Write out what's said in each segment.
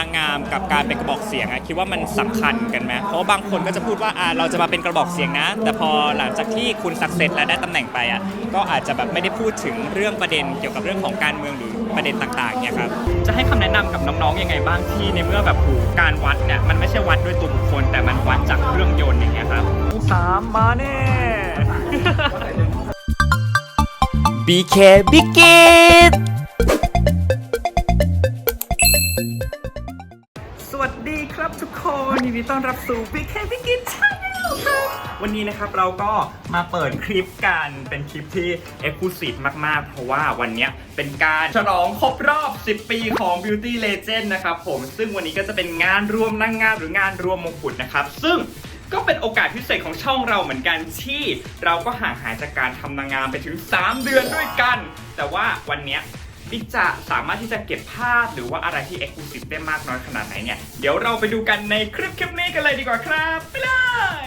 นางงามกับการเป็นกระบอกเสียงอะคิดว่ามันสำคัญกันไหมเพราะว่าบางคนก็จะพูดว่าอ่าเราจะมาเป็นกระบอกเสียงนะ แต่พอหลังจากที่คุณสักเซสและได้ตำแหน่งไปอะก็อาจจะแบบไม่ได้พูดถึงเรื่องประเด็นเกี่ยวกับเรื่องของการเมืองหรือประเด็นต่างๆเนี่ยครับจะให้คำแนะนำกับน้องๆยังไงบ้างที่ในเมื่อแบบโหการวัดเนี่ยมันไม่ใช่วัดด้วยตัวบุคคล แต่มันวัดจากเครื่องยนต์อย่างเงี้ยครับสามมาแน่ BK Big i ดีต้อนรับสู่ Big K Big It Channel ครับวันนี้นะครับเราก็มาเปิดคลิปกันเป็นคลิปที่ Exclusive มาก ๆ เพราะว่าวันนี้เป็นการฉลองครบรอบ 10 ปีของ Beauty Legend นะครับผมซึ่งวันนี้ก็จะเป็นงานรวมนางงามหรืองานรวมมงกุฎนะครับ ซึ่งก็เป็นโอกาสพิเศษของช่องเราเหมือนกันที่เราก็ห่างหายจากการทำนางงามไปถึง 3 เดือนด้วยกัน แต่ว่าวันนี้ บิ๊กจะสามารถที่จะเก็บภาพหรือว่าอะไรที่เอ็กซ์คลูซีฟได้มากน้อยขนาดไหนเนี่ย เดี๋ยวเราไปดูกันในคลิปคลิปนี้กันเลยดีกว่าครับ ไปเลย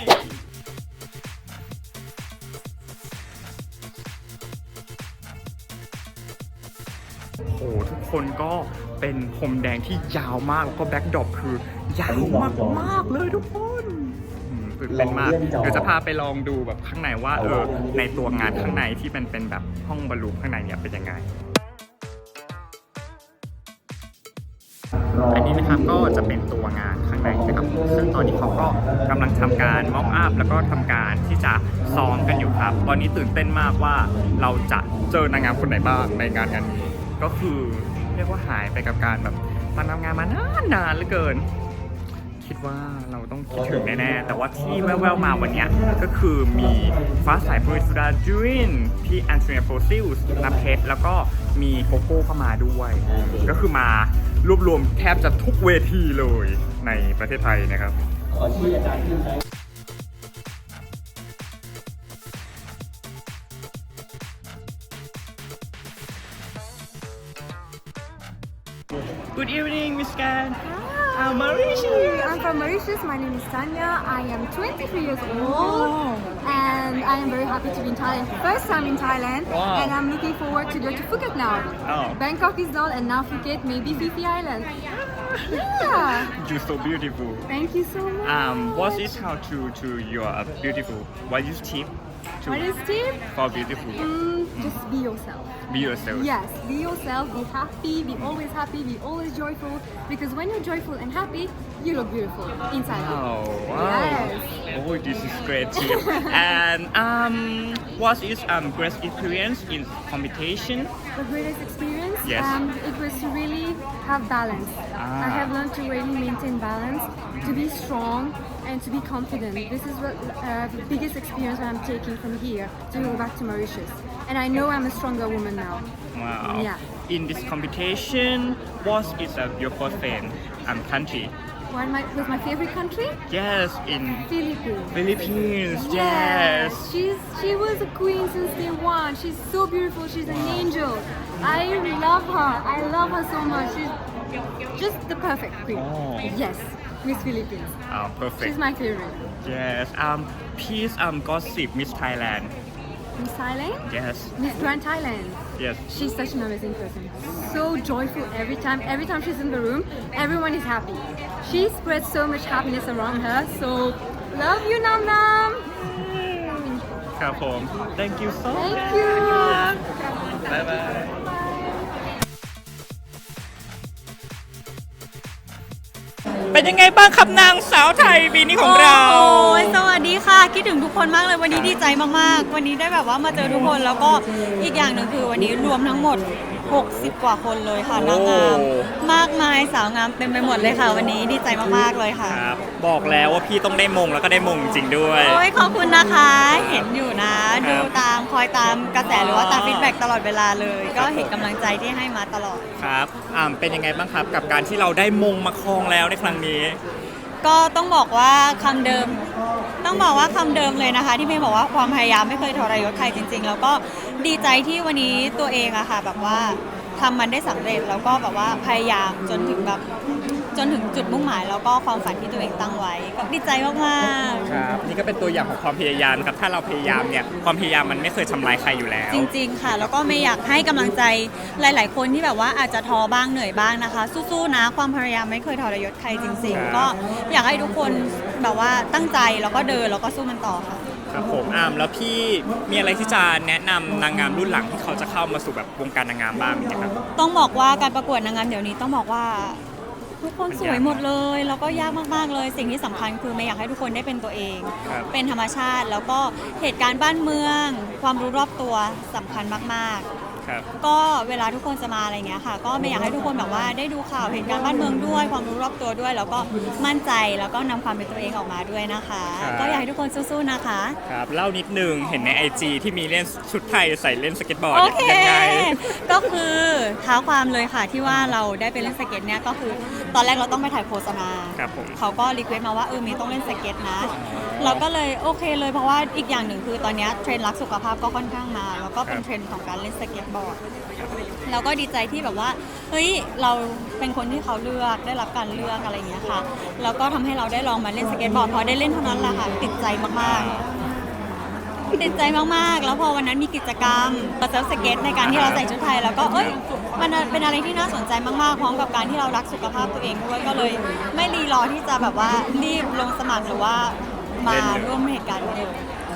โอ้โหทุกคนก็เป็นพรมแดงที่ยาวมากแล้วก็แบ็คดรอปคือยาวมากมากๆเลยทุกคนอืมตื่นเต้นมากเดี๋ยวจะพาไปลองดูแบบข้างในว่าเออในตัวงานข้างในที่มันเป็นแบบห้องบอลลูนข้างในเนี่ยเป็นยังไง อันนี้นะครับก็จะเป็นตัวงานข้างในนะครับซึ่งตอนนี้เขาก็กำลังทำการม็อกอัพแล้วก็ทำการที่จะซ้อมกันอยู่ครับ ตอนนี้ตื่นเต้นมากว่าเราจะเจอนางงามคนไหนบ้างในงานงานนี้ก็คือเรียกว่าหายไปกับการแบบมานำงานมานานนานเหลือเกิน คิดว่าเราต้องคิดถึงแน่ๆ แต่ว่าที่แว่วๆมาวันนี้ก็คือมีฟ้าสายบริสุดาจูรินพี่แอนโทเนียโฟซิลส์นาเพชรแล้วก็มีโกโก้เข้ามาด้วย ก็คือมา รวบรวมแทบจะทุกเวทีเลยในประเทศไทยนะครับ ขอชื่ออาจารย์ที่ใช้ Good evening Miss Gan I'm Mauritius I'm from Mauritius. My name is Tanya. I am 23 years old, and I am very happy to be in Thailand. First time in Thailand, Wow. and I'm looking forward to go to Phuket now. Oh. Bangkok is done, and now Phuket, maybe Phi Island. Yeah. You're so beautiful Thank you so much. Um, what is how to to your are beautiful? What is tip to What is tip? for beautiful? Mm, just be yourself. Be yourself. Yes, be yourself, be happy, be always happy, be always joyful. Because when you're joyful and happy, you look beautiful inside. Oh wow! Yes. Oh, this is great tip. and um, what is um great experience in competition? The greatest experience? Yes. Um, it was to really have balance. Ah. I have learned to really maintain balance, to be strong, and to be confident. This is what uh, the biggest experience I'm taking from here to go back to Mauritius. And I know I'm a stronger woman now. Wow. Yeah. In this competition, what is uh, your favorite um country? What my, was my favorite country? Yes, in Philippines. Philippines. Yes. She's she was a queen since day one. She's so beautiful. She's an angel. I love her. I love her so much. She's just the perfect queen. Oh. Yes, Miss Philippines. Oh, perfect. She's my favorite. Yes. Um, please um gossip Miss Thailand. Miss Thailand? Yes. Miss Grand Thailand. Yes. She's such an amazing person. So joyful every time. Every time she's in the room, everyone is happy. She spreads so much happiness around her. So love you, Nam Nam. ครับผม Thank you so Thank much you. บ๊า เป็นยังไงบ้างครับนางสาวไทยปีนี้ของเรา โอ้ยสวัสดีค่ะ คิดถึงทุกคนมากเลยวันนี้ดีใจมากๆ วันนี้ได้แบบว่ามาเจอทุกคนแล้วก็อีกอย่างหนึ่งคือวันนี้รวมทั้งหมด 60 กว่าคนเลยค่ะ นางงาม โอ้ มากมายสาวงามเต็มไปหมดเลยค่ะ วันนี้ดีใจมากๆเลยค่ะ ครับบอกแล้วว่าพี่ต้องได้มงแล้วก็ได้มงจริงด้วย โอ้ยขอบคุณนะคะ เห็นอยู่นะ ครัดูบตามคอยตามกระแสหรือว่าตามอ๋อ ฟีดแบ็กตลอดเวลาเลยครัก็บเห็นกำลังใจที่ให้มาตลอด ครับอ่าเป็นยังไงบ้างครับกับการที่เราได้มงมาครองแล้วในครั้งนี้ ก็ต้องบอกว่าคำเดิม ต้องบอกว่าคำเดิมเลยนะคะ ที่เมย์บอกว่าความพยายามไม่เคยทรยศใครจริง ๆ แล้วก็ดีใจที่วันนี้ตัวเองอะค่ะแบบว่าทำมันได้สำเร็จแล้วก็แบบว่าพยายามจนถึงแบบจนถึงจุดมุ่งหมาย แล้วก็ความฝันที่ตัวเองตั้งไว้ก็ดีใจมากๆครับนี่ก็เป็นตัวอย่างของความพยายามครับถ้าเราพยายามเนี่ยความพยายามมันไม่เคยทำลายใครอยู่แล้ว จริง ๆ ค่ะ แล้วก็ไม่อยากให้กำลังใจหลาย ๆ คนที่แบบว่าอาจจะท้อบ้างเหนื่อยบ้างนะคะ สู้ๆนะ ความพยายามไม่เคยทรยศใครจริงครับๆก็อยากให้ทุกคน แบบว่าตั้งใจแล้วก็เดินแล้วก็สู้มันต่อค่ะ ครับผมอามแล้วพี่มีอะไรที่จะแนะนำนางงามรุ่นหลังที่เขาจะเข้ามาสู่แบบวงการนางงามบ้างไหมครับ ต้องบอกว่าการประกวดนางงามเดี๋ยวนี้ต้องบอกว่า ทุกคนสวยหมดเลย แล้วก็ยากมากๆเลย สิ่งที่สำคัญคือไม่อยากให้ทุกคนได้เป็นตัวเอง ครับ เป็นธรรมชาติแล้วก็เหตุการณ์บ้านเมือง ความรู้รอบตัวสำคัญมากๆ ครับ ก็เวลาทุกคนจะมาอะไรเงี้ยค่ะ ก็ไม่อยากให้ทุกคนแบบว่าได้ดูข่าวเหตุการณ์บ้านเมืองด้วย ความรู้รอบตัวด้วย แล้วก็มั่นใจแล้วก็นำความเป็นตัวเองออกมาด้วยนะคะ ครับ ก็อยากให้ทุกคนสู้ๆนะคะ ครับเล่านิดนึงเห็นใน IG ที่มีเล่นชุดไทยใส่เล่นสเก็ตบอร์ดโอเค ยังไง ก็คือเท้าความเลยค่ะที่ว่าเราได้ไปเล่นสเก็ตเนี่ยก็คือตอนแรกเราต้องไปถ่ายโฆษณาครับผม เขาก็รีเควสต์มาว่าเออมีต้องเล่นสเก็ตนะ เราก็เลยโอเคเลยเพราะว่าอีกอย่างหนึ่งคือตอนเนี้ยเทรนด์รักสุขภาพก็ค่อนข้างมาแล้ว ก็เป็นครับเทรนด์ของการเล่นสเก็ตบอร์ดเราก็ดีใจที่แบบว่าเฮ้ยเราเป็นคนที่เขาเลือกได้รับการเลือกอะไรอย่างเงี้ยค่ะแล้วก็ทำให้เราได้ลองมาเล่นสเก็ตบอร์ดพอได้เล่นเท่านั้นแหละค่ะติดใจมากๆติดใจมากๆ แล้วพอวันนั้นมีกิจกรรมเราเซิร์ฟสเก็ตในการที่เราใส่ชุดไทย แล้วก็เอ้ยมันเป็นอะไรที่น่าสนใจมากๆพร้อมกับการที่เรารักสุขภาพตัวเองด้วยก็เลย ไม่รีรอที่จะแบบว่ารีบลงสมัครหรือว่ามาร่วมเหตุการณ์นี้เลย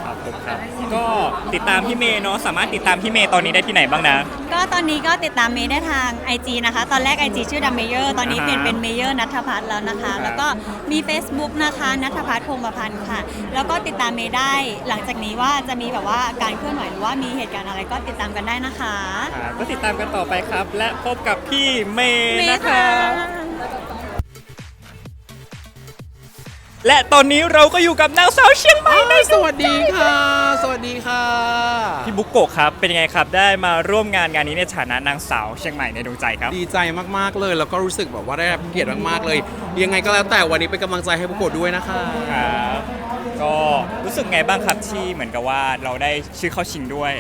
ครับผมครับ ก็ติดตามพี่เมย์เนาะสามารถติดตามพี่เมย์ตอนนี้ได้ที่ไหนบ้างนะ ก็ตอนนี้ก็ติดตามเมย์ได้ทาง IG นะคะ ตอนแรก IG ชื่อดัมเมเยอร์ตอนนี้อ่าฮะเปลี่ยนเป็นเมเยอร์นัทพัฒน์แล้วนะคะครับแล้วก็มี Facebook นะคะนัทพัฒน์พงศ์ประพันธ์ค่ะ แล้วก็ติดตามเมย์ได้หลังจากนี้ว่าจะมีแบบว่าการเคลื่อนไหวหรือว่ามีเหตุการณ์อะไรก็ติดตามกันได้นะคะ ครับก็ติดตามกันต่อไปครับ และพบกับพี่เมย์เมนะย์คค่ะ และตอนนี้เราก็อยู่กับนางสาวเชียงใหม่ในสวัสดีค่ะ สวัสดีค่ะ พี่บุ๊กโกะครับ เป็นยังไงครับ ได้มาร่วมงานงานนี้ในฐานะนางสาวเชียงใหม่ในดวงใจครับ ดีใจมากๆเลย แล้วก็รู้สึกแบบว่าได้รับเกียรติมากๆเลย ยังไงก็แล้วแต่วันนี้เป็นกำลังใจให้พวกโกดด้วยนะคะครับก็รู้สึกไงบ้างครับที่เหมือนกับว่าเราได้ชื่อเข้าชิงด้วย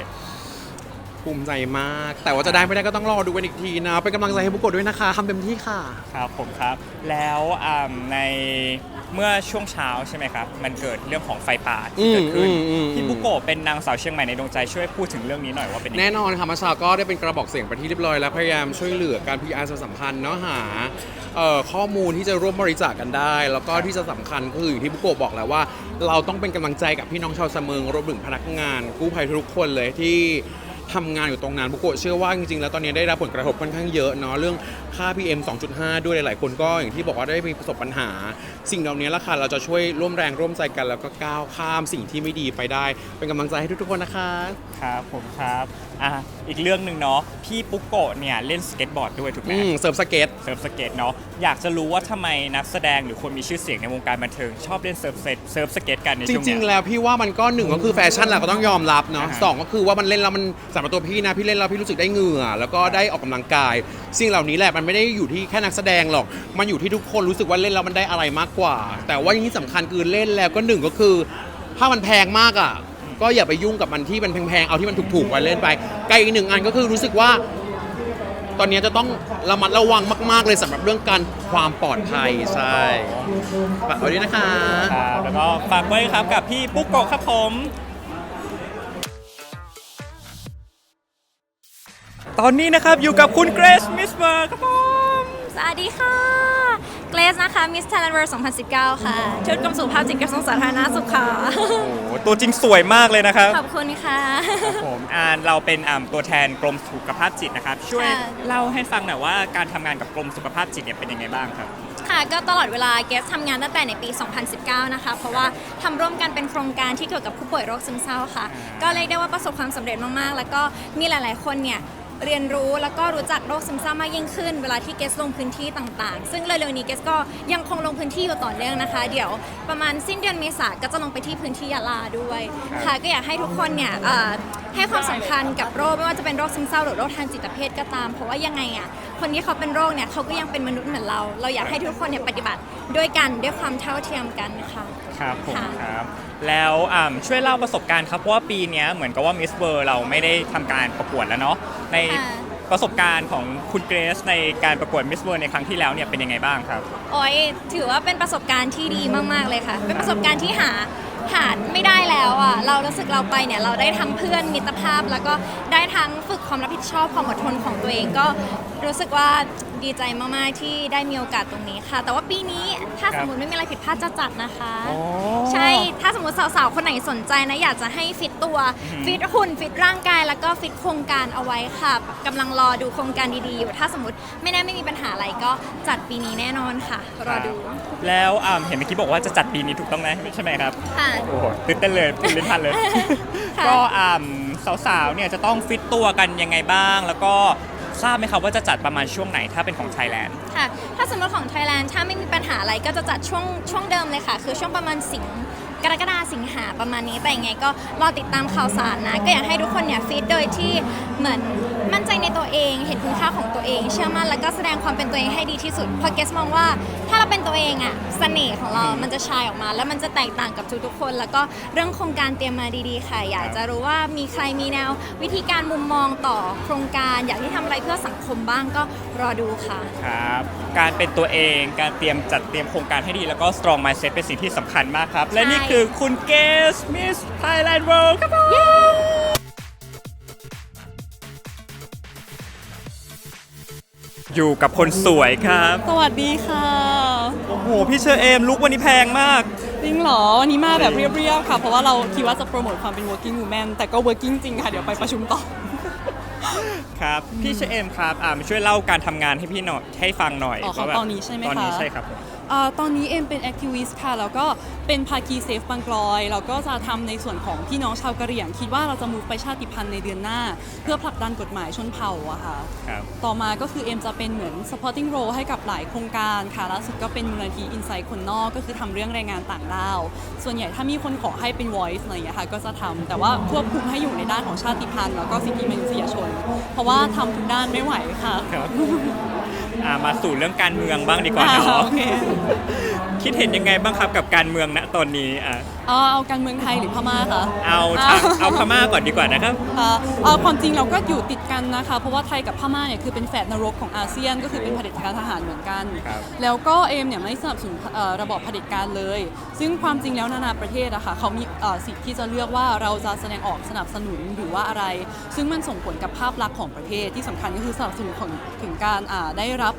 ภูมิใจมาก แต่ว่าจะได้ไม่ได้ก็ต้องรอดูกันอีกทีนะเป็นกำลังใจให้พวกโกดด้วยนะคะทำเต็มที่ค่ะ ครับผมครับ แล้วอ่าใน เมื่อช่วงเช้าใช่ไหมครับ มันเกิดเรื่องของไฟป่าที่เกิดขึ้นอืมอืมอืม พี่บุโกะเป็นนางสาวเชียงใหม่ในดวงใจช่วยพูดถึงเรื่องนี้หน่อยว่าเป็นยังไง แน่นอนค่ะมาชาก็ได้เป็นกระบอกเสียงไปที่เรียบร้อยแล้วพยายามช่วยเหลือการ PR สัมพันธ์เนาะหาเอ่อข้อมูลที่จะร่วมบริจาคกันได้ แล้วก็ที่จะสำคัญก็คืออย่างที่บุโกะบอกแล้วว่า เราต้องเป็นกำลังใจกับพี่น้องชาวเสมิงรวมถึงพนักงานกู้ภัยทุกคนเลยที่ ทำงานอยู่ตรงนั้นบุโกะเชื่อว่าจริงๆ แล้วตอนนี้ได้รับผลกระทบค่อนข้างเยอะเนาะเรื่องค่า PM 2.5 ด้วยหลาย ๆ คนก็อย่างที่บอกว่าได้มีประสบปัญหา สิ่งเหล่านี้ละค่ะเราจะช่วยร่วมแรงร่วมใจกัน แล้วก็ก้าวข้ามสิ่งที่ไม่ดีไปได้ เป็นกำลังใจให้ทุกๆคนนะคะ ครับผมครับอะอีกเรื่องหนึ่งเนาะพี่ปุ๊กโกะเนี่ยเล่นสเก็ตบอร์ดด้วยถูกไหมอืมเซิร์ฟสเก็ต เซิร์ฟสเก็ตเนาะอยากจะรู้ว่าทำไมนักแสดงหรือคนมีชื่อเสียงในวงการบันเทิง ชอบเล่นเซิร์ฟเซตเซิร์ฟสเก็ตกันในจช่วงริเนี้งยๆแล้วพี่ว่ามันก็หนึ่งก็คือแฟชั่นแหละก็ต้องยอมรับเนาะอ่าฮะสองก็คือว่ามันเล่นแล้วมันสำหรับตัวพี่นะพี่เล่นแล้วพี่รู้สึกได้เหงื่อ แล้วก็ได้ออกกำลังกาย สิ่งเหล่านี้แหละมันไม่ได้อยู่ที่แค่นักแสดงหรอก มันอยู่ที่ทุกคนรู้สึกว่าเล่นแล้วมันได้อะไรมากกว่า แต่ว่าอย่างที่สำคัญคือเล่นแล้วก็หนึ่งก็คือ ถ้ามันแพงมากอะ ก็อย่าไปยุ่งกับมันที่มันแพงๆเอาที่มันถูกๆไว้เล่นไปไกลอีกหนึ่งอันก็คือรู้สึกว่า ตอนนี้จะต้องระมัดระวังมาก ๆ เลยสำหรับเรื่องการความปลอดภัยใช่ฝากไว้ด้วยนะคะ ครับแล้วก็ฝากไว้ครับกับพี่ปุ๊กโกะครับผม ตอนนี้นะครับอยู่กับคุณเกรซมิสเบอร์ครับผมสวัสดีค่ะ เกรซนะคะมิส s ท a เลนเวอร์2019 ค่ะ ชุดกรมสุขภาพจิตกระทรวงสาธารณสุขค่ะ โอ้โหตัวจริงสวยมากเลยนะครับ ขอบคุณค่ะครับผมอ่าเราเป็นอ่าตัวแทนกรมสุขภาพจิตนะครับ ช่วยค่ะ เล่าให้ฟังหน่อยว่าการทำงานกับกรมสุขภาพจิตเนี่ยเป็นยังไงบ้างครับ ค่ะก็ตลอดเวลาเกสทำงานตั้งแต่ในปี 2019 นะคะ เพราะว่าทำร่วมกันเป็นโครงการที่เกี่ยวกับผู้ป่วยโรคซึมเศร้าค่ะ ก็เรียกได้ว่าประสบความสำเร็จมากๆ แล้วก็มีหลาย ๆ คนเนี่ย เรียนรู้แล้วก็รู้จักโรคซึมเศร้ามากยิ่งขึ้น เวลาที่เกสลงพื้นที่ต่างๆ ซึ่งเร็วๆนี้เกสก็ยังคงลงพื้นที่อยู่ต่อเนื่องนะคะ เดี๋ยวประมาณสิ้นเดือนเมษาก็จะลงไปที่พื้นที่ยะลาด้วยค่ะก็อยากให้ทุกคนเนี่ยเอ่อให้ความสำคัญกับโรคไม่ว่าจะเป็นโรคซึมเศร้าหรือโรคทางจิตเภทก็ตาม เพราะว่ายังไงอะคนที่เขาเป็นโรคเนี่ยเขาก็ยังเป็นมนุษย์เหมือนเรา เราอยากให้ทุกคนเนี่ยปฏิบัติด้วยกันด้วยความเท่าเทียมกันค่ะ ครับผมค่ะ ครับ แล้วอ่าช่วยเล่าประสบการณ์ครับเพราะว่าปีเนี้ยเหมือนกับว่ามิสเบอร์เราไม่ได้ทำการประกวดแล้วเนาะในค่ะ ประสบการณ์ของคุณเกรซในการประกวดมิสเวิร์ในครั้งที่แล้วเนี่ยเป็นยังไงบ้างครับ โอ้ยถือว่าเป็นประสบการณ์ที่ดีมาก ๆ เลยค่ะ เป็นประสบการณ์ที่หา หาไม่ได้แล้วอะเรารู้สึกเราไปเนี่ยเราได้ทั้งเพื่อนมิตรภาพ แล้วก็ได้ทั้งฝึกความรับผิดชอบความอดทนของตัวเองก็รู้สึกว่าดีใจมากๆที่ได้มีโอกาสตรงนี้ค่ะ แต่ว่าปีนี้ถ้าครัสบมมติไม่มีอะไรผิดพลาดจะจัดนะคะ อ๋อ ใช่ ถ้าสมมติสาวๆ คนไหนสนใจนะ อยากจะให้ฟิตตัวฟิตหุ่นฟิตร่างกาย แล้วก็ฟิตโครงการเอาไว้ค่ะกำลังรอดูโครงการดีๆอยู่ถ้าสมมติไม่แน่ไม่มีปัญหาอะไรก็จัดปีนี้แน่นอนค่ะ รอดูแล้วอ่าเห็นเมื่อกี้บอกว่าจะจัดปีนี้ถูกต้องไหมใช่ไหมครับ ค่ะ โอ้โหตื่นเต้นเลยตื่นเต้นทันเลย ค่ะ ก็อ่าสาวๆเนี่ยจะต้องฟิตตัวกันยังไงบ้าง แล้วก็ ทราบไหมครับว่าจะจัดประมาณช่วงไหนถ้าเป็นของไทยแลนด์ ค่ะ ถ้าสมมติของไทยแลนด์ถ้าไม่มีปัญหาอะไรก็จะจัดช่วงช่วงเดิมเลยค่ะ คือช่วงประมาณสิง กรกฎาสิงหาประมาณนี้แต่ยังไงก็รอติดตามข่าวสารนะ ก็อยากให้ทุกคนเนี่ยฟิตโดยที่เหมือนมั่นใจในตัวเอง เห็นคุณค่าของตัวเอง เชื่อมั่นแล้วก็แสดงความเป็นตัวเองให้ดีที่สุดเพราะเกสมองว่าถ้าเราเป็นตัวเองอะเสน่ห์ของเรา มันจะชายออกมา แล้วมันจะแตกต่างกับทุกๆคน แล้วก็เรื่องโครงการเตรียมมาดีๆค่ะ อยากจะรู้ว่ามีใครมีแนววิธีการมุมมองต่อโครงการ อยากที่ทำอะไรเพื่อสังคมบ้างก็รอดูค่ะ ครับการเป็นตัวเองการเตรียมจัดเตรียมโครงการให้ดีแล้วก็ strong mindset เป็นสิ่งที่สำคัญมากครับ และนี่คือคุณเกส Miss Thailand World ครับผมอยู่กับคนสวยครับ สวัสดีค่ะ โอ้โห พี่เชอร์เอมลุกวันนี้แพงมาก จริงเหรอ วันนี้มาแบบเรียบๆค่ะ เพราะว่าเราคิดว่าจะโปรโมทความเป็น working woman แต่ก็ working จริงค่ะ เดี๋ยวไปประชุมต่อ ครับ พี่เชอร์เอมครับ อ่ามาช่วยเล่าการทำงานให้พี่หน่อยให้ฟังหน่อยอ๋อของว่าแบบตอนนี้ใช่ไหมคะ ตอนนี้ใช่ครับผม เอ่อตอนนี้เอ็มเป็น activist ค่ะ แล้วก็เป็นภาคีเซฟบางกลอยแล้วก็จะทำในส่วนของพี่น้องชาวกะเหรี่ยง คิดว่าเราจะมูฟไปชาติพันธุ์ในเดือนหน้า เพื่อผลักดันกฎหมายชนเผ่าอะค่ะ ครับ ต่อมาก็คือเอ็มจะเป็นเหมือน supporting role ให้กับหลายโครงการค่ะล่าสุดก็เป็นมูลนิธิ Insight คนนอกก็คือทำเรื่องแรงงานต่างด้าว ส่วนใหญ่ถ้ามีคนขอให้เป็น voice อะไรอย่างเงี้ยค่ะก็จะทำแต่ว่าควบคุมให้อยู่ในด้านของชาติพันธุ์แล้วก็สิทธิมนุษยชน เพราะว่าทำทุกด้านไม่ไหวค่ะ ครับ อ่ามาสู่เรื่องการเมืองบ้างดีกว่าอ่าเนาะโอเค คิดเห็นยังไงบ้างครับกับการเมืองณตอนนี้อะ เอาเอาการเมืองไทยหรือพม่าคะเอาทางเอาพม่าก่อนดีกว่านะครับอ่าเอาความจริงเราก็อยู่ติดกันนะคะ เพราะว่าไทยกับพม่าเนี่ยคือเป็นแฝดนรกของอาเซียน ก็คือเป็นเผด็จการทหารเหมือนกัน ครับ แล้วก็เอมเนี่ยไม่สนับสนุนเอ่อระบอบเผด็จการเลย ซึ่งความจริงแล้วนานาประเทศอะค่ะเขามีเอ่อสิทธิ์ที่จะเลือกว่าเราจะแสดงออกสนับสนุนหรือว่าอะไร ซึ่งมันส่งผลกับภาพลักษณ์ของประเทศที่สำคัญก็คือสนับสนุนของถึงการอ่าได้รับ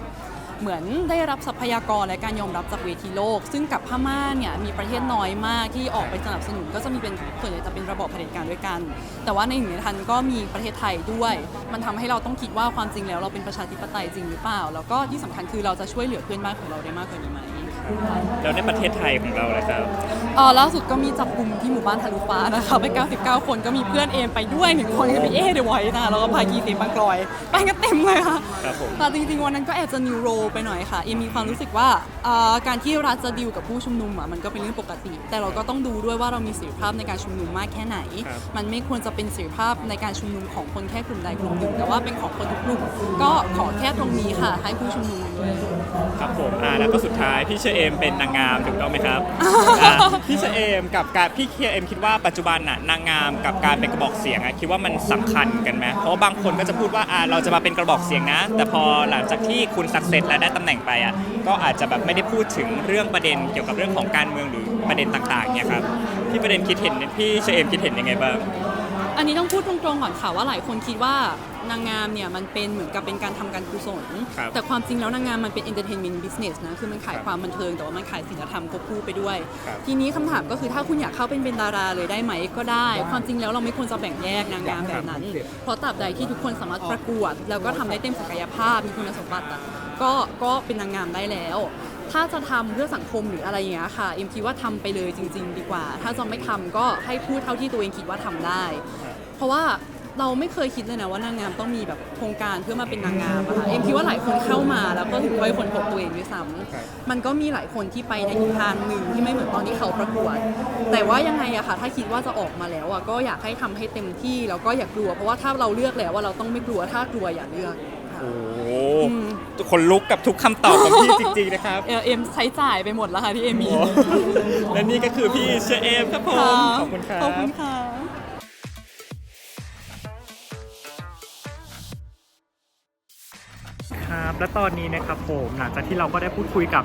เหมือนได้รับทรัพยากรและการยอมรับจากเวทีโลก ซึ่งกับพม่าเนี่ยมีประเทศน้อยมากที่ออกไปสนับสนุนก็จะมีเป็นส่วนใหญ่จะเป็นระบอบเผด็จการด้วยกัน แต่ว่าในหนึ่งในทันก็มีประเทศไทยด้วย มันทำให้เราต้องคิดว่าความจริงแล้วเราเป็นประชาธิปไตยจริงหรือเปล่า แล้วก็ที่สำคัญคือเราจะช่วยเหลือเพื่อนบ้านของเราได้มากกว่านี้ไหม แล้วในประเทศไทยของเราเลยครับเออล่าสุดก็มีจับกลุ่มที่หมู่บ้านทะลุฟ้านะคะไป 99 คนก็มีเพื่อนเอมไปด้วยหนึ่งคนคือพี่เอเดวอยนะคะแล้วก็พากีเต็มบางกลอย ไปกันเต็มเลยค่ะครับผมแต่จริงๆวันนั้นก็แอบจะนิวโรไปหน่อยค่ะ เอมมีความรู้สึกว่าเอ่อการที่รัฐจะดีลกับผู้ชุมนุมอะมันก็เป็นเรื่องปกติ แต่เราก็ต้องดูด้วยว่าเรามีเสรีภาพในการชุมนุมมากแค่ไหนครับมันไม่ควรจะเป็นเสรีภาพในการชุมนุมของคนแค่กลุ่มใดกลุ่มหนึ่งแต่ว่าเป็นของคนทุกกลุ่มก็ขอแค่ตรงนี้ค่ะ ให้ผู้ชุมนุมครับผมอ่าแล้วก็สุดท้ายพี่เชอเอมเป็นนางงามถูกต้องไหมครับอ่าพี่เชอเอมกับการพี่เคียเอมคิดว่าปัจจุบันน่ะนางงามกับการเป็นกระบอกเสียงอะคิดว่ามันสำคัญกันไหมเพราะว่าบางคนก็จะพูดว่าอ่าเราจะมาเป็นกระบอกเสียงนะ แต่พอหลังจากที่คุณสักเซสและได้ตำแหน่งไปอะก็อาจจะแบบไม่ได้พูดถึงเรื่องประเด็นเกี่ยวกับเรื่องของการเมืองหรือประเด็นต่างๆเนี่ยครับพี่ประเด็นคิดเห็นพี่เชอเอมคิดเห็นยังไงบ้าง อันนี้ต้องพูดตรงๆก่อนค่ะว่าหลายคนคิดว่า นางงามเนี่ยมันเป็นเหมือนกับเป็นการทำการกุศล ครับแต่ความจริงแล้วนางงามมันเป็น entertainment business นะ คือมันขายความบันเทิง แต่ว่ามันขายศิลธรรมควบคู่ไปด้วย ครับ ทีนี้คำถามก็คือถ้าคุณอยากเข้าเป็นเป็นดาราเลยได้ไหมก็ได้ ความจริงแล้วเราไม่ควรจะแบ่งแยกนางงามแบบนั้น เพราะตราบใดที่ทุกคนสามารถประกวด แล้วก็ทำได้เต็มศักยภาพมีคุณสมบัติอะก็ก็เป็นนางงามได้แล้ว ถ้าจะทำเพื่อสังคมหรืออะไรอย่างเงี้ยค่ะเอ็มคิดว่าทำไปเลยจริง ๆ ดีกว่า ถ้าจะไม่ทำก็ให้พูดเท่าที่ตัวเองคิดว่าทำได้ เพราะว่า เราไม่เคยคิดเลยนะว่านางงามต้องมีแบบโครงการเพื่อมาเป็นนางงามอะค่ะเอ็มคิดว่าหลายคนเข้ามาแล้วก็ถึงค่อยคนพบตัวเองด้วยซ้ำมันก็มีหลายคนที่ไปในอีกทางหนึ่งที่ไม่เหมือนตอนที่เขาประกวด แต่ว่ายังไงอะค่ะ ถ้าคิดว่าจะออกมาแล้วอะก็อยากให้ทำให้เต็มที่แล้วก็อย่ากลัว เพราะว่าถ้าเราเลือกแล้วว่าเราต้องไม่กลัวถ้ากลัวอย่าเลือกค่ะโอ้โหอืมคนลุกกับทุกคำตอบของพี่จริงๆนะครับเออเอ็มใช้จ่ายไปหมดแล้วค่ะที่เอ็มมีและนี่ก็คือพี่เชอเอมครับผมขอบคุณครับขอบคุณค่ะ และตอนนี้นะครับผมหลังจากที่เราก็ได้พูดคุยกับ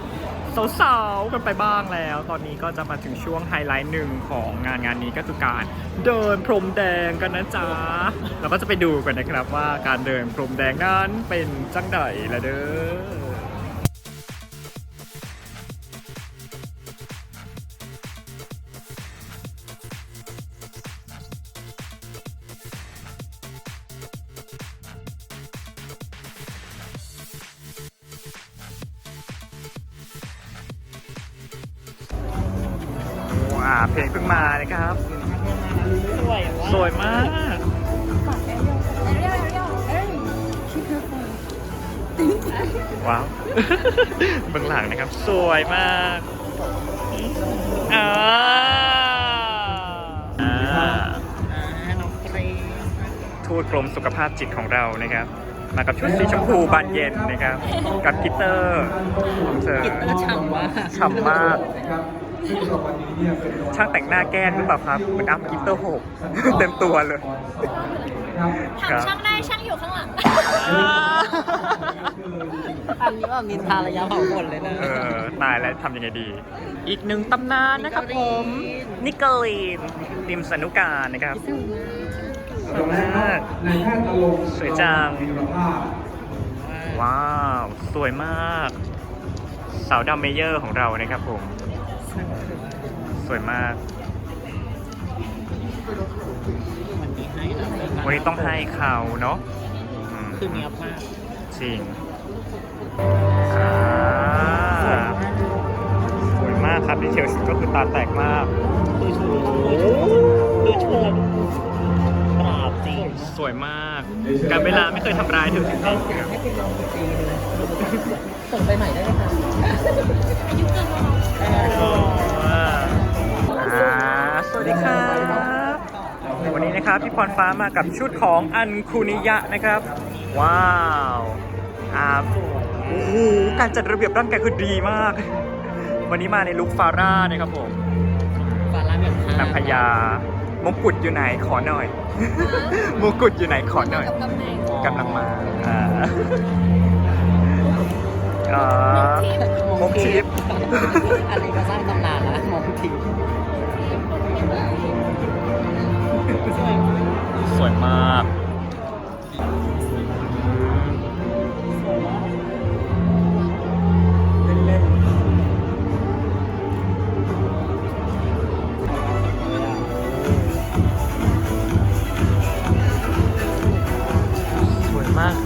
สาวๆกันไปบ้างแล้ว ตอนนี้ก็จะมาถึงช่วงไฮไลท์หนึ่งของงานงานนี้ก็คือการเดินพรมแดงกันนะจ๊ะเราก็จะไปดูกันนะครับว่าการเดินพรมแดงนั้นเป็นจังไดละเด้อ สวยมากอ่าอ่าทูตกรมสุขภาพจิตของเรานะครับ มากับชุดสีชมพูบานเย็นนะครับ กับกิตเตอร์ของเธอกิตเตอร์ฉ่ำมากฉ่ำมากช่างแต่งหน้าแกล้งหรือเปล่าครับเหมือนอัพกิตเตอร์หกเต็มตัวเลยถามช่างได้ช่างอยู่ข้างหลัง อันนี้แบบนินทาระยะเผาขนเลยนะเออตายแล้วทำยังไงดี อีกหนึ่งตำนานนะครับผมนิกเกอลีนติมสนุการนะครับสวยมากสวยจัง ว้าว สวยมาก สาวดำเมเยอร์ของเรานะครับผม สวยมากวันนี้ให้เราเลยวันนี้ต้องให้เขาเนาะอืมคือเนี้ยบมากจริง อ่าสวยมากครับดีเทลชุดก็คือตาแตกมาก ดูชูดูชมปราบจริงสวยมาก การเวลาไม่เคยทำร้ายเธอจริงๆครับส่งไปใหม่ได้ไหมคะอ่าสวัสดีครับ วันนี้นะครับพี่พรฟ้ามากับชุดของอันคุนิยะนะครับ ว้าวอ่า โอ้โหการจัดระเบียบร่างกายคือดีมาก วันนี้มาในลุคฟาร่านะครับผมฟาร่าแบบนางพญามงกุฎอยู่ไหนขอหน่อย มงกุฎอยู่ไหนขอหน่อยกำลังมาอ่าอ่ามงทิพย์อันนี้ก็สร้างตำนานแล้วมองทีสวยมากสวยมาก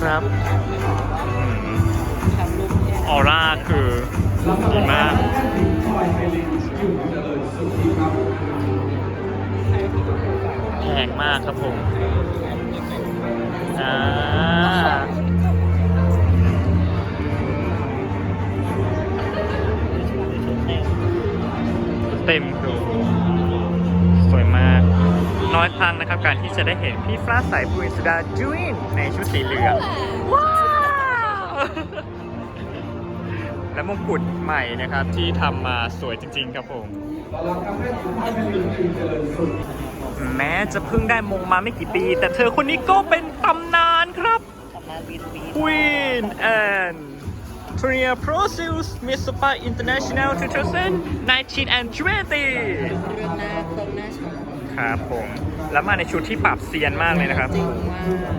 ครับออร่าคือดีมากแพงมากครับผมอ่าเต็มดูสวยมาก น้อยครั้งนะครับ การที่จะได้เห็นพี่ฟ้าใสบุญสุดาจุวินในชุดสีเหลืองว้าวและมงกุฎใหม่นะครับที่ทำมาสวยจริง ๆ ครับผมแม้จะเพิ่งได้มงมาไม่กี่ปี แต่เธอคนนี้ก็เป็นตำนานครับตำนานวินวี Queen and Tria Pro Seals Miss Spa International 2019 and 20เรื่องห น้าเครื่องหน้าฉากครับผมแล้วมาในชุดที่ปรับเซียนมากเลยนะครับจริงมาก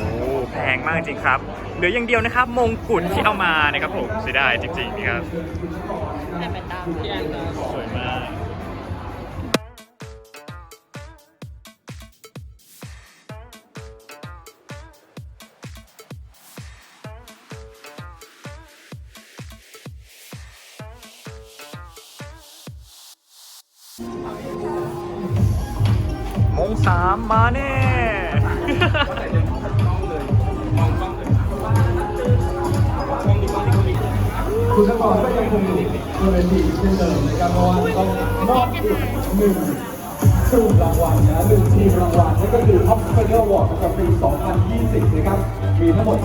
โอ้แพงมากจริงครับเหลืออย่างเดียวนะครับมงกุฎที่เอามานะครับผมเสียดายจริงๆนะครับแต่เป็นดาวพี่แอนก็สวยมากามมาแน่คุณนกรก็ยังคงอยู่บนเวทีเช่นเดิมนะครับเพราะว่าต้องมอบอีกหนึ่งสูตรรางวัลนะหนึ่งทีมรางวัลนั่นก็คือ Top p l a y e r Award ประจำปี 2020 นะครับ มีทั้งหมด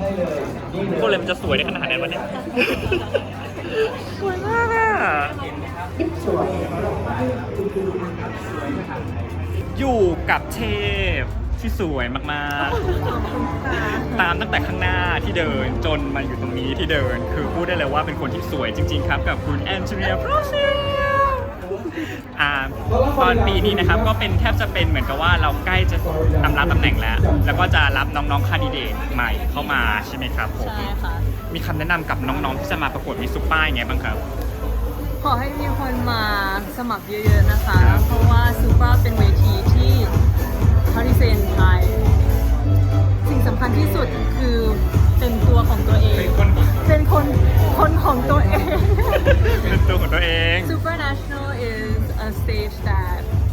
ใช่เลยนี่เลยก็เลยมันจะสวยได้ขนาดนั้นวะเนี่ย สวยมากอะ อยู่กับเทพที่สวยมากๆ ตามตั้งแต่ข้างหน้าที่เดินจนมาอยู่ตรงนี้ที่เดิน คือพูดได้เลยว่าเป็นคนที่สวยจริง ๆ ครับ กับคุณแอนเจเนียโปรเซี อ่าตอนปีนี้นะครับก็เป็นแทบจะเป็นเหมือนกับว่าเราใกล้จะอำลาตำแหน่งแล้ว แล้วก็จะรับน้องๆคาดิเดตใหม่เข้ามาใช่ไหมครับผมใช่ค่ะ มีคำแนะนำกับน้องๆที่จะมาประกวดมิสซูป้ายังไงบ้างครับ ขอให้มีคนมาสมัครเยอะๆนะคะครับเพราะว่าซูเปอร์เป็นเวทีที่เขาที่เซนไทย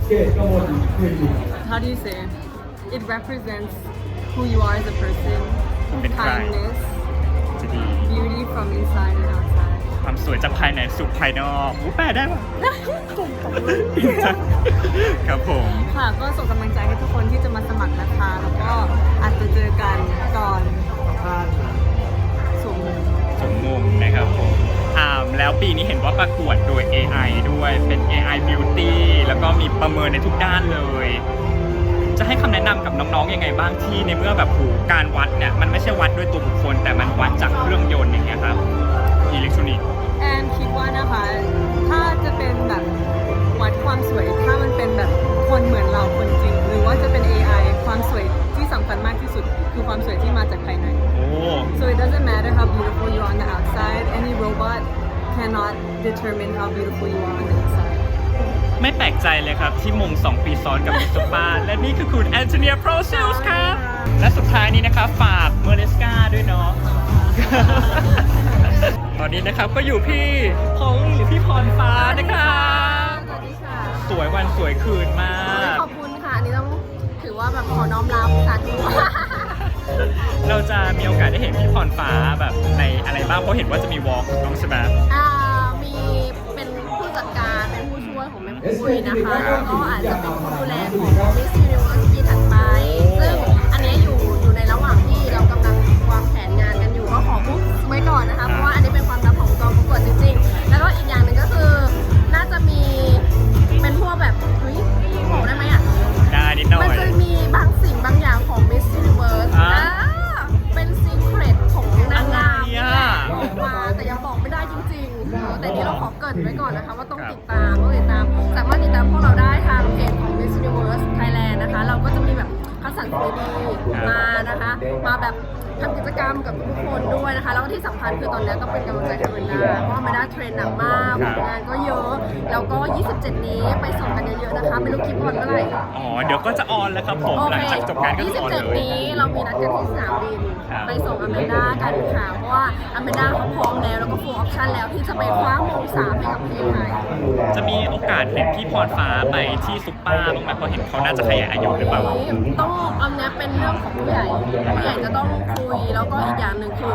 how do you say it represents who you are as a person เป็นใคร kindness จะดี beauty from inside and outside ความสวยจากภายในสู่ภายนอกอู้แปลได้ปะ ครับผม ค่ะก็ส่งกำลังใจให้ทุกคนที่จะมาสมัครนะคะ แล้วก็อาจจะเจอกันก่อนสูงสมมุมนะครับผม อ่าแล้วปีนี้เห็นว่าประกวดโดย AI ด้วยเป็น AI Beauty แล้วก็มีประเมินในทุกด้านเลย จะให้คำแนะนำกับน้องๆยังไงบ้างที่ในเมื่อแบบโหการวัดเนี่ย มันไม่ใช่วัดด้วยตัวบุคคล แต่มันวัดจากเครื่องยนต์อย่างเงี้ยครับอิเล็กทรอนิกส์แอนคิดว่านะคะ ถ้าจะเป็นแบบวัดความสวยถ้ามันเป็นแบบคนเหมือนเราคนจริง หรือว่าจะเป็น AI ความสวยที่สำคัญมากที่สุด คือความสวยที่มาจากภายใน So it doesn't matter how beautiful you are on the outside. Any robot cannot determine how beautiful you are on the inside. ไม่แปลกใจเลยครับ ที่มง 2 ปีซ้อนกับมิสซูป้าและนี่คือคุณแอนโทเนียโปรเซลส์ครับ และสุดท้ายนี้นะครับฝากเมอร์เลสกาด้วยเนาะ ตอนนี้นะครับก็อยู่พี่พอลลี่หรือพี่พรฟ้านะครับ สวัสดีค่ะ สวยวันสวยคืนมาก ขอบคุณค่ะ อันนี้ต้องถือว่าแบบขอน้อมรับสาธุ เราจะมีโอกาสได้เห็นพี่พรฟ้าแบบในอะไรบ้าง เพราะเห็นว่าจะมีวอล์กน้องใช่ไหมอ่ามีเป็นผู้จัดการเป็นผู้ช่วยของแม่ปุ้ยนะคะแล้วก็อาจจะเป็นผู้ดูแลของมิส แต่ที่เราขอเกรินไว้ก่อนนะคะว่าต้องติดตามต้องติดตาม สามารถติดตามพวกเราได้ทางเพจของ Miss Universe Thailand นะคะ เราก็จะมีแบบคัดสรรคนดีๆมานะคะ มาแบบ ทำกิจกรรมกับทุกคนด้วยนะคะ แล้วก็ที่สำคัญคือตอนนี้ต้องเป็นกำลังใจให้เวลาเพราะว่าไม่ได้เทรนหนักมากผลงานก็เยอะ แล้วก็ 27 นี้ไปส่งกันเยอะๆนะคะไม่รู้คลิปออนเมื่อไหร่อ๋อ เดี๋ยวก็จะออนแล้วครับผม หลังจากจบการก็จะออนเลย27 นี้เรามีนัดกันที่สนามบินครับไปส่งอเมนดากันค่ะเพราะว่าอเมนดาเขาพร้อมแล้วแล้วก็ฟูลออปชั่นแล้วที่จะไปคว้ามงสามให้กับประเทศไทยจะมีโอกาสเห็นพี่พรฟ้าไปที่ซุปเปอร์บ้างไหมเพราะเห็นเขาน่าจะขยายอายุหรือเปล่าต้องอันเนี้ยเป็นเรื่องของผู้ใหญ่ผู้ใหญ่จะต้องคุย แล้วก็อีกอย่างหนึ่งคือ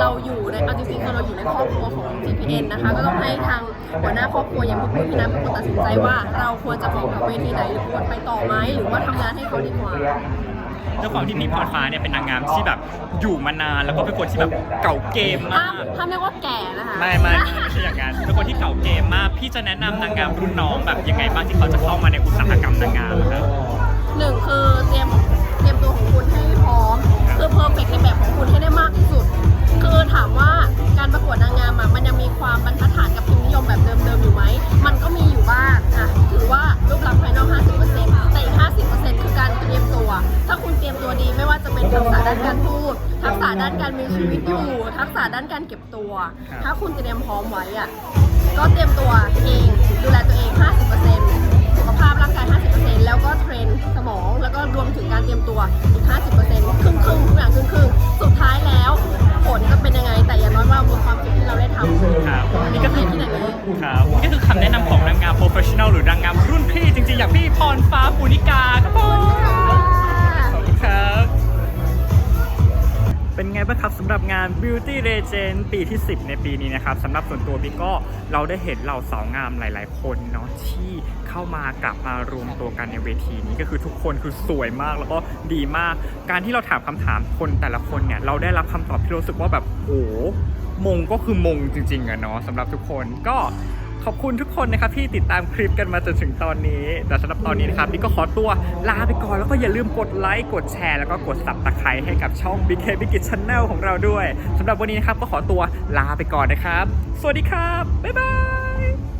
เราอยู่ในเอาจริงๆคือเราอยู่ในครอบครัวของ TPN นะคะ ก็ต้องให้ทางหัวหน้าครอบครัวอย่างพี่ปุ้ยพี่น้ำเป็นคนตัดสินใจว่าเราควรจะบอกกับเวทีไหนหรือควรไปต่อไหมหรือว่าทำงานให้เขาดีกว่า ด้วยความที่พี่พรฟ้าเนี่ยเป็นนางงามที่แบบอยู่มานานแล้วก็เป็นคนที่แบบเก่าเกมห้ามมากห้ามเรียกว่าแก่นะคะไม่ไม่ไม่ใช่อย่างนั้นเป็นคนที่เก่าเกมมากพี่จะแนะนำนางงามรุ่นน้องแบบยังไงบ้างที่เขาจะเข้ามาในอุตสาหกรรมนางงามครับ หนึ่งคือเตรียมเตรียมตัวของคุณให้พร้อม คือเพอร์เฟกในแบบของคุณให้ได้มากที่สุด คือถามว่าการประกวดนางงามอะมันยังมีความบรรทัดฐานกับพิมพ์นิยมแบบเดิมๆอยู่ไหม มันก็มีอยู่บ้างอะถือว่ารูปลักษณ์ภายนอก 50%แต่อีก 50%คือการเตรียมตัว ถ้าคุณเตรียมตัวดีไม่ว่าจะเป็นทักษะด้านการพูด ทักษะด้านการมีชีวิตอยู่ ทักษะด้านการเก็บตัวครับถ้าคุณเตรียมพร้อมไว้อะก็เตรียมตัวเองดูแลตัวเอง 50%สุขภาพร่างกาย 50%แล้วก็เทรนสมองแล้วก็รวมถึงการเตรียมตัวอีก 50%ครึ่งครึ่งทุกอย่างครึ่งครึ่งสุดท้ายแล้ว ผลจะเป็นยังไง แต่อย่างน้อยว่ามีความสุขที่เราได้ทำครับนี่ก็คือที่ไหนนี้ครับนี่คือคำแนะนำของนางงามโปรเฟชชั่นอลหรือนางงามรุ่นพี่จริงๆ อย่างพี่พรฟ้าปุณิกาครับผม เป็นไงบ้างครับสำหรับงาน Beauty Legend ปีที่ 10 ในปีนี้นะครับสำหรับส่วนตัวพี่ก็เราได้เห็นเหล่าสาวงามหลาย ๆ คนเนาะที่เข้ามากลับมารวมตัวกันในเวทีนี้ก็คือทุกคนคือสวยมากแล้วก็ดีมาก การที่เราถามคำถามคนแต่ละคนเนี่ยเราได้รับคำตอบที่รู้สึกว่าแบบโอ้โหมงก็คือมงจริงๆอะเนาะสำหรับทุกคนก็ ขอบคุณทุกคนนะครับที่ติดตามคลิปกันมาจนถึงตอนนี้ แต่สำหรับตอนนี้นะครับนี่ก็ขอตัวลาไปก่อนแล้วก็อย่าลืมกดไลค์กดแชร์แล้วก็กดสับตะไคร้ให้กับช่อง Big K Big It Channel ของเราด้วยสำหรับวันนี้นะครับก็ขอตัวลาไปก่อนนะครับ สวัสดีครับบ๊ายบาย